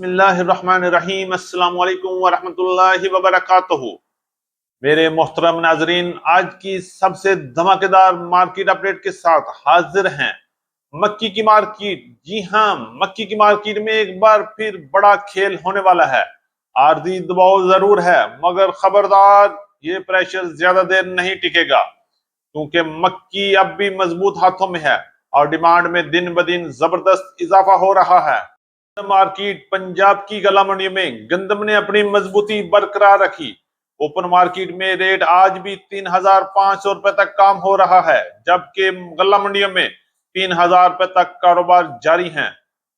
بسم اللہ الرحمن الرحیم۔ السلام علیکم ورحمۃ اللہ وبرکاتہ۔ میرے محترم ناظرین، آج کی سب سے دھماکے دار مارکیٹ اپڈیٹ کے ساتھ حاضر ہیں۔ مکی کی مارکیٹ۔ جی ہاں مکی کی مارکیٹ میں ایک بار پھر بڑا کھیل ہونے والا ہے۔ عارضی دباؤ ضرور ہے، مگر خبردار، یہ پریشر زیادہ دیر نہیں ٹکے گا۔ کیونکہ مکی اب بھی مضبوط ہاتھوں میں ہے اور ڈیمانڈ میں دن بدن زبردست اضافہ ہو رہا ہے۔ مارکیٹ پنجاب کی گلا منڈیوں میں گندم نے اپنی مضبوطی برقرار رکھی۔ اوپن مارکیٹ میں ریٹ آج بھی تین ہزار پانچ سو روپے تک کام ہو رہا ہے، جبکہ گلا منڈیوں میں تین ہزار روپے تک کاروبار جاری ہیں۔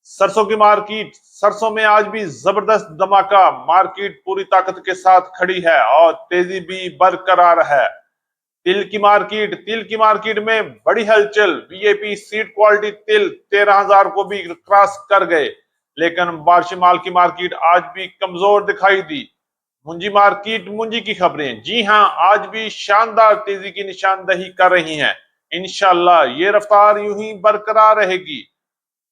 سرسوں کی مارکیٹ، سرسوں میں آج بھی زبردست دھماکہ۔ مارکیٹ پوری طاقت کے ساتھ کھڑی ہے اور تیزی بھی برقرار ہے۔ تل کی مارکیٹ تل کی مارکیٹ میں بڑی ہلچل۔ B A P set quality تل تیرہ ہزار کو بھی کراس کر گئے۔ لیکن بارش مال کی مارکیٹ آج بھی کمزور دکھائی دی۔ منجی مارکیٹ منجی کی خبریں۔ جی ہاں آج بھی شاندار تیزی کی نشاندہی کر رہی ہیں۔ انشاءاللہ یہ رفتار یوں ہی برقرار رہے گی۔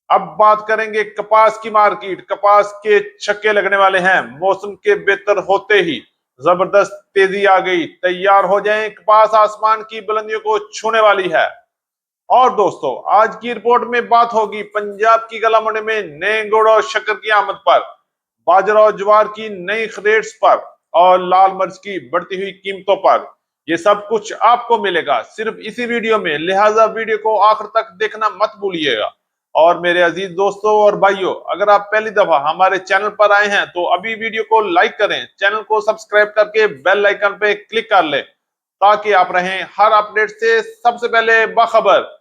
اب بات کریں گے کپاس کی مارکیٹ۔ کپاس کے چھکے لگنے والے ہیں۔ موسم کے بہتر ہوتے ہی زبردست تیزی آ گئی۔ تیار ہو جائیں کپاس آسمان کی بلندیوں کو چھونے والی ہے۔ اور دوستو، آج کی رپورٹ میں بات ہوگی پنجاب کی گلا منڈی میں نئے گوڑ اور شکر کی آمد پر، باجرہ اور جوار کی نئی ریٹس پر اور لال مرچ کی بڑھتی ہوئی قیمتوں پر۔ یہ سب کچھ آپ کو ملے گا۔ صرف اسی ویڈیو میں۔ لہٰذا ویڈیو کو آخر تک دیکھنا مت بھولیے گا۔ اور میرے عزیز دوستوں اور بھائیوں اگر آپ پہلی دفعہ ہمارے چینل پر آئے ہیں تو ابھی ویڈیو کو لائک کریں۔ چینل کو سبسکرائب کر کے بیل آئیکن پہ کلک کر لیں تاکہ آپ رہیں ہر اپڈیٹ سے سب سے پہلے باخبر۔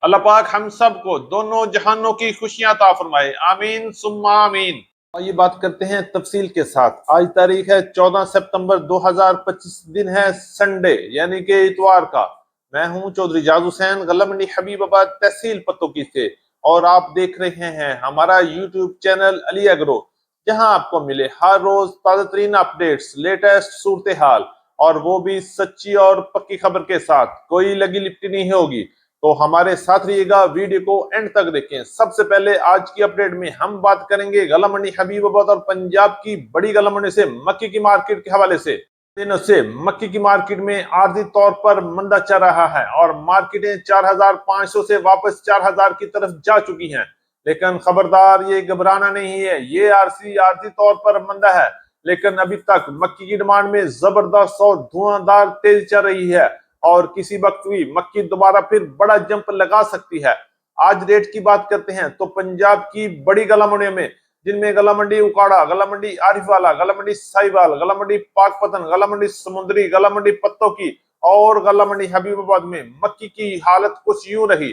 اللہ پاک ہم سب کو دونوں جہانوں کی خوشیاں عطا فرمائے۔ آمین، ثم آمین۔ یہ بات کرتے ہیں تفصیل کے ساتھ۔ آج تاریخ ہے، چودہ سپتمبر دو ہزار پچیس دن ہے سنڈے یعنی کہ اتوار کا۔ میں ہوں چودھری جاز حسین، غلمنی حبیب آباد تحصیل پتوں کی سے۔ اور آپ دیکھ رہے ہیں ہمارا یوٹیوب چینل علی اگرو، جہاں آپ کو ملے ہر روز تازہ ترین اپڈیٹس لیٹسٹ صورتحال۔ اور وہ بھی سچی اور پکی خبر کے ساتھ۔ کوئی لگی لپٹی نہیں ہوگی۔ تو ہمارے ساتھ رہیے گا ویڈیو کو اینڈ تک دیکھیں۔ سب سے پہلے آج کی اپڈیٹ میں ہم بات کریں گے گلا منڈی حبیب آباد اور پنجاب کی بڑی گلا منڈی سے مکی کی مارکیٹ کے حوالے سے۔ دنوں سے مکی کی مارکیٹ میں عارضی طور پر مندہ چل رہا ہے اور مارکیٹیں چار ہزار پانچ سو سے واپس چار ہزار کی طرف جا چکی ہیں۔ لیکن خبردار یہ گھبرانا نہیں ہے، یہ عارضی عارضی طور پر مندہ ہے۔ لیکن ابھی تک مکی کی ڈیمانڈ میں زبردست اور دھواں دار تیزی چل رہی ہے۔ اور کسی وقت بھی مکی دوبارہ پھر بڑا جمپ لگا سکتی ہے۔ آج ریٹ کی بات کرتے ہیں تو پنجاب کی بڑی گلا منڈیوں میں، جن میں گلا منڈی اکاڑا گلا منڈی عارف والا گلا منڈی سائیوال گلا منڈی پاک پتن گلا منڈی سمندری گلا منڈی پتوں کی اور گلا منڈی حبیب آباد میں مکی کی حالت کچھ یوں رہی۔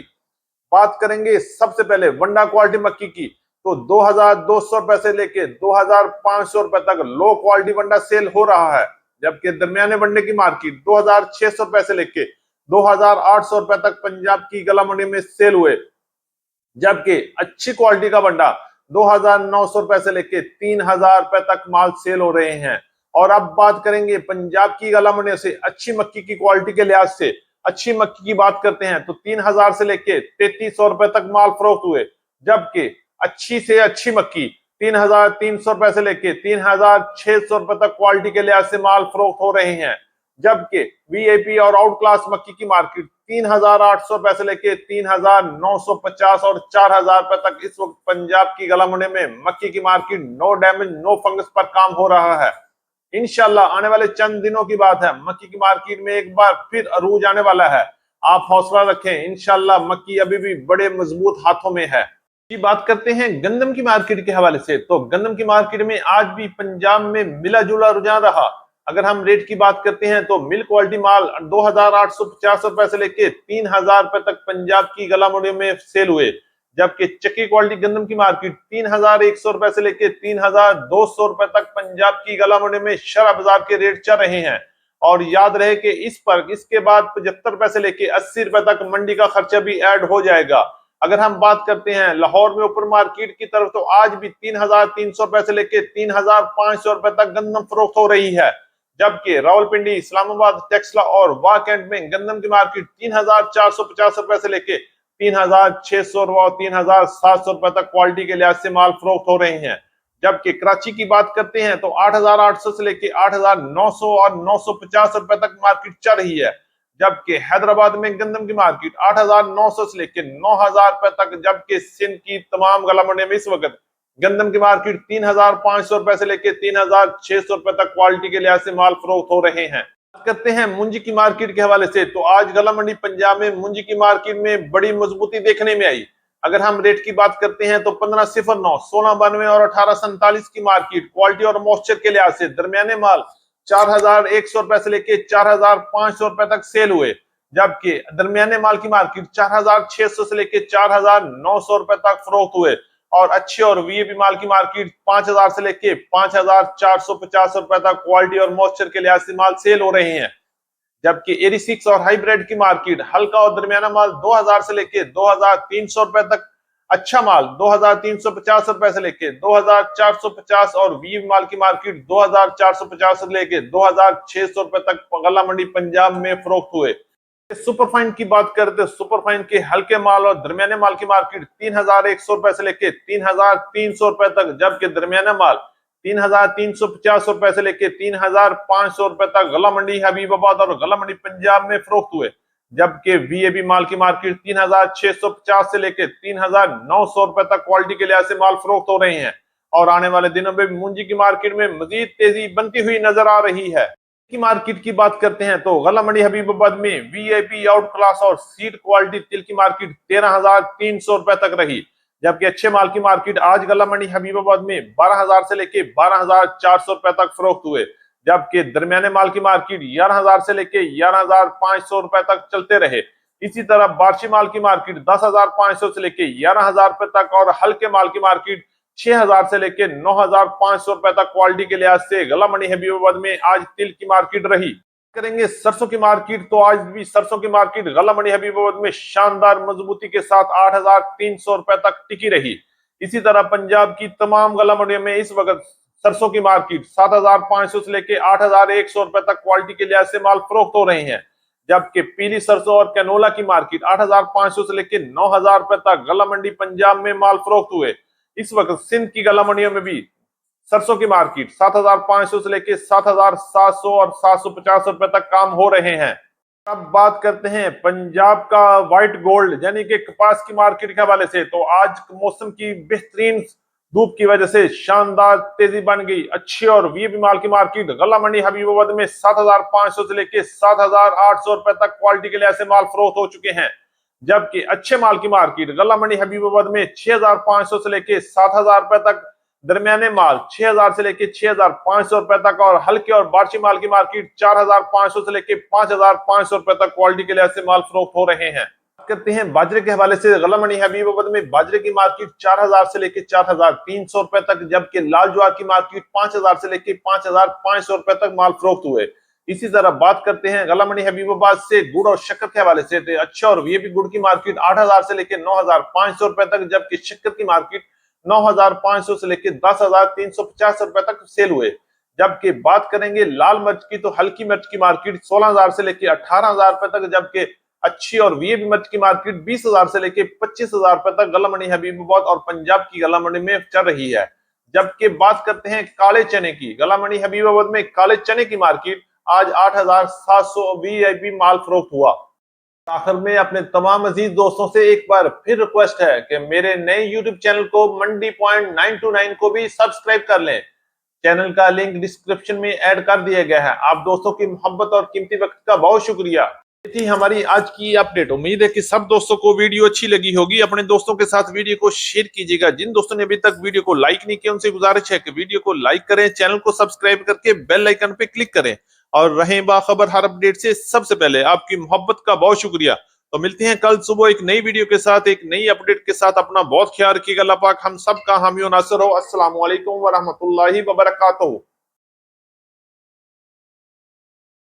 بات کریں گے سب سے پہلے ونڈا کوالٹی مکی کی۔ تو دو ہزار دو سو روپے سے لے کے دو ہزار پانچ سو روپے تک لو کوالٹی ونڈا سیل ہو رہا ہے۔ جبکہ درمیانے بنڈے کی مارکیٹ دو ہزار چھ سو روپے سے لے کے دو ہزار آٹھ سو روپے تک پنجاب کی گلا منڈی میں سیل ہوئے۔ جبکہ اچھی کوالٹی کا بنڈا۔ دو ہزار نو سو روپے سے لے کے تین ہزار روپے تک مال سیل ہو رہے ہیں۔ اور اب بات کریں گے پنجاب کی گلا منڈی سے اچھی مکی کی کوالٹی کے لحاظ سے۔ اچھی مکی کی بات کرتے ہیں تو تین ہزار سے لے کے تینتیس سو روپے تک مال فروخت ہوئے۔ جبکہ اچھی سے اچھی مکی۔ تین ہزار تین سو روپے سے لے کے تین ہزار چھ سو روپے تک کوالٹی کے لحاظ سے مال فروخت ہو رہے ہیں۔ جبکہ وی اے پی اور آؤٹ کلاس مکی کی مارکیٹ تین ہزار آٹھ سو روپے سے لے کے تین ہزار نو سو پچاس اور چار ہزار روپے تک اس وقت پنجاب کی گلا منڈے میں مکی کی market no damage no fungus پر کام ہو رہا ہے۔ انشاءاللہ آنے والے چند دنوں کی بات ہے۔ مکی کی مارکیٹ میں ایک بار پھر عروج آنے والا ہے۔ آپ حوصلہ رکھیں۔ انشاءاللہ مکی ابھی بھی بڑے مضبوط ہاتھوں میں ہے۔ کی بات کرتے ہیں گندم کی مارکیٹ کے حوالے سے۔ تو گندم کی مارکیٹ میں آج بھی پنجاب میں ملا جلا رجحان رہا۔ اگر ہم ریٹ کی بات کرتے ہیں تو مل کوالٹی مال دو ہزار آٹھ سو پچاس روپے سے لے کے تین ہزار روپے تک پنجاب کی گلا موڑی میں سیل ہوئے۔ جبکہ چکی کوالٹی گندم کی مارکیٹ تین ہزار ایک سو روپے سے لے کے تین ہزار دو سو روپے تک پنجاب کی گلا موڑی میں شرح بازار کے ریٹ چل رہے ہیں۔ اور یاد رہے کہ اس پر، اس کے بعد پچہتر روپے سے لے کے اسی روپے تک منڈی کا خرچہ بھی ایڈ ہو جائے گا۔ اگر ہم بات کرتے ہیں لاہور میں اوپر مارکیٹ کی طرف تو آج بھی تین ہزار تین سو روپے سے لے کے تین ہزار پانچ سو روپے تک گندم فروخت ہو رہی ہے۔ جبکہ راول پنڈی اسلام آباد، ٹیکسلا اور واکنڈ میں گندم کی مارکیٹ تین ہزار چار سو پچاس روپے سے لے کے تین ہزار چھ سو روپے تین ہزار سات سو روپے تک کوالٹی کے لحاظ سے مال فروخت ہو رہے ہیں۔ جبکہ کراچی کی بات کرتے ہیں تو آٹھ ہزار آٹھ سو سے لے کے آٹھ ہزار نو سو اور نو سو پچاس روپے تک مارکیٹ چل رہی ہے۔ جبکہ حیدرآباد میں گندم کی مارکیٹ آٹھ ہزار نو سو سے لے کے نو ہزار روپے تک، جبکہ سندھ کی تمام گلا منڈی میں اس وقت گندم کی مارکیٹ تین ہزار پانچ سو روپے سے لے کے تین ہزار چھ سو روپے تک کوالٹی کے لحاظ سے مال فروخت ہو رہے ہیں۔ کرتے ہیں منجی کی مارکیٹ کے حوالے سے، تو آج گلا منڈی پنجاب میں منجی کی مارکیٹ میں بڑی مضبوطی دیکھنے میں آئی۔ اگر ہم ریٹ کی بات کرتے ہیں تو پندرہ صفر نو، سولہ بانوے اور اٹھارہ سنتالیس کی مارکیٹ کوالٹی اور موسچر کے لحاظ سے درمیانے مال چار ہزار ایک سو روپے سے لے کے چار ہزار پانچ سو روپے تک سیل ہوئے، جبکہ درمیانے مال کی مارکیٹ چار ہزار چھ سو سے لے کے چار ہزار نو سو روپے تک فروخت ہوئے۔ اور اچھے اور وی پی مال کی مارکیٹ پانچ ہزار سے لے کے پانچ ہزار چار سو پچاس روپے تک کوالٹی اور موسچر کے لحاظ سے مال سیل ہو رہے ہیں۔ جبکہ ایری سکس اور ہائی بریڈ کی مارکیٹ ہلکا اور درمیانہ مال دو ہزار سے لے کے دو ہزار تین سو روپے تک اچھا مال، دو ہزار تین سو پچاس روپے سے لے کے دو ہزار چار سو پچاس اور وی مال کی مارکیٹ دو ہزار چار سو پچاس سے لے کے دو ہزار چھ سو روپے تک غلہ منڈی پنجاب میں فروخت ہوئے۔ سپر فائن کی بات کرتے سپر فائن کے ہلکے مال اور درمیانے مال کی مارکیٹ تین ہزار ایک سو روپے سے لے کے تین ہزار تین سو روپے تک، جبکہ درمیانہ مال تین ہزار تین سو پچاس روپے سے لے کے تین ہزار پانچ سو روپے تک، غلہ منڈی حبیب آباد اور غلہ منڈی پنجاب میں فروخت ہوئے۔ جبکہ وی اے بی مال کی مارکیٹ تین ہزار چھ سو پچاس سے لے کے تین ہزار نو سو روپے تک کوالٹی کے لحاظ سے مال فروخت ہو رہے ہیں اور آنے والے دنوں میں منجی کی مارکیٹ میں مزید تیزی بنتی ہوئی نظر آ رہی ہے۔ کی مارکیٹ کی بات کرتے ہیں تو غلہ منڈی حبیب آباد میں V A P out class اور سیٹ کوالٹی تل کی مارکیٹ تیرہ ہزار تین سو روپے تک رہی، جبکہ اچھے مال کی مارکیٹ آج غلہ منڈی حبیب آباد میں بارہ ہزار سے لے کے بارہ ہزار چار سو روپے تک فروخت ہوئے۔ جبکہ درمیانے مال کی مارکیٹ گیارہ ہزار سے لے کے گیارہ ہزار پانچ سو روپے تک چلتے رہے۔ اسی طرح بارشی مال کی مارکیٹ دس ہزار پانچ سو سے لے کے گیارہ ہزار روپے تک اور ہلکے مال کی مارکیٹ چھ ہزار سے لے کے نو ہزار پانچ سو روپے تک کوالٹی کے لحاظ سے غلہ منڈی حبیب آباد میں آج تل کی مارکیٹ رہی۔ کریں گے سرسوں کی مارکیٹ تو آج بھی سرسوں کی مارکیٹ غلہ منڈی حبیب آباد میں شاندار مضبوطی کے ساتھ آٹھ ہزار تین سو روپے تک ٹکی رہی۔ اسی طرح پنجاب کی تمام غلہ منڈیوں میں اس وقت سرسوں کی مارکیٹ سات ہزار پانچ سو سے لے کے آٹھ ہزار ایک سو روپے تک کوالٹی کے لحاظ سے مال فروخت ہو رہے ہیں جبکہ پیلی سرسوں اور کینولا کی مارکیٹ آٹھ ہزار پانچ سو سے لے کے نو ہزار روپے تک غلہ منڈی پنجاب میں مال فروخت ہوئے اس وقت سندھ کی غلہ منڈیوں میں بھی سرسوں کی مارکیٹ سات ہزار پانچ سو سے لے کے سات ہزار سات سو اور سات سو پچاس روپے تک کام ہو رہے ہیں اب بات کرتے ہیں پنجاب کا وائٹ گولڈ یعنی کہ کپاس کی مارکیٹ کے حوالے سے تو آج موسم کی بہترین دھوپ کی وجہ سے شاندار تیزی بن گئی۔ اچھی اور وی بی مال کی مارکیٹ۔ غلہ منڈی حبیب آباد میں سات ہزار پانچ سو سے لے کے سات ہزار آٹھ سو روپے تک کوالٹی کے لحاظ سے مال فروخت ہو چکے ہیں۔ جبکہ اچھے مال کی مارکیٹ۔ غلہ منڈی حبیب آباد میں چھ ہزار پانچ سو سے لے کے سات ہزار روپے تک درمیانے مال، چھ ہزار سے لے کے چھ ہزار پانچ سو روپے تک اور ہلکے اور بارشی مال کی مارکیٹ چار ہزار پانچ سو سے لے کے پانچ ہزار پانچ سو روپے تک کوالٹی کے لحاظ سے مال فروخت ہو رہے ہیں۔ کرتے ہیں۔ باجرے کے حوالے سے غلہ منڈی حبیب آباد میں باجرے کی مارکیٹ چار ہزار سے لے کے چار ہزار تین سو روپے تک، جبکہ لال جوار کی مارکیٹ پانچ ہزار سے لے کے پانچ ہزار پانچ سو روپے تک مال فروخت ہوئے۔ اسی طرح بات کرتے ہیں غلہ منڈی حبیب آباد سے گڑ اور شکر کے حوالے سے اچھا اور وی پی گڑ کی مارکیٹ آٹھ ہزار سے لے کے نو ہزار پانچ سو روپے تک، جبکہ شکر کی مارکیٹ نو ہزار پانچ سو سے لے کے دس ہزار تین سو پچاس روپے تک سیل ہوئے۔ جبکہ بات کریں گے لال مرچ کی تو ہلکی مرچ کی مارکیٹ سولہ ہزار سے لے کے اٹھارہ ہزار روپے تک، جبکہ اچھی اور وی مرچ کی مارکیٹ بیس ہزار سے لے کے پچیس ہزار روپے تک غلہ منڈی حبیب آباد اور پنجاب کی غلہ منڈی میں چل رہی ہے۔ جبکہ بات کرتے ہیں کالے چنے کی غلہ منڈی حبیب آباد میں کالے چنے کی مارکیٹ آج آٹھ ہزار سات سو وی آئی پی مال فروخت ہوا۔ آخر میں اپنے تمام عزیز دوستوں سے ایک بار پھر ریکویسٹ ہے کہ میرے نئے یوٹیوب چینل کو منڈی پوائنٹ نائن ٹو نائن کو بھی سبسکرائب کر لیں۔ چینل کا لنک ڈسکرپشن میں ایڈ کر دیا گیا ہے۔ آپ دوستوں کی محبت اور قیمتی وقت کا بہت شکریہ۔ تھی ہماری آج کی اپڈیٹ امید ہے کہ سب دوستوں کو ویڈیو اچھی لگی ہوگی۔ اپنے دوستوں کے ساتھ ویڈیو کو شیئر کیجیے گا۔ جن دوستوں نے ابھی تک ویڈیو کو لائک نہیں کیا، ان سے گزارش ہے کہ ویڈیو کو لائک کریں چینل کو سبسکرائب کر کے بیل آئیکن پہ کلک کریں۔ اور رہیں باخبر ہر اپڈیٹ سے سب سے پہلے، آپ کی محبت کا بہت شکریہ۔ تو ملتے ہیں کل صبح ایک نئی ویڈیو کے ساتھ، ایک نئی اپڈیٹ کے ساتھ۔ اپنا بہت خیال رکھیے گا، اللہ پاک۔ ہم سب کا حامی و ناصر ہو۔ السلام علیکم ورحمۃ اللہ وبرکاتہ۔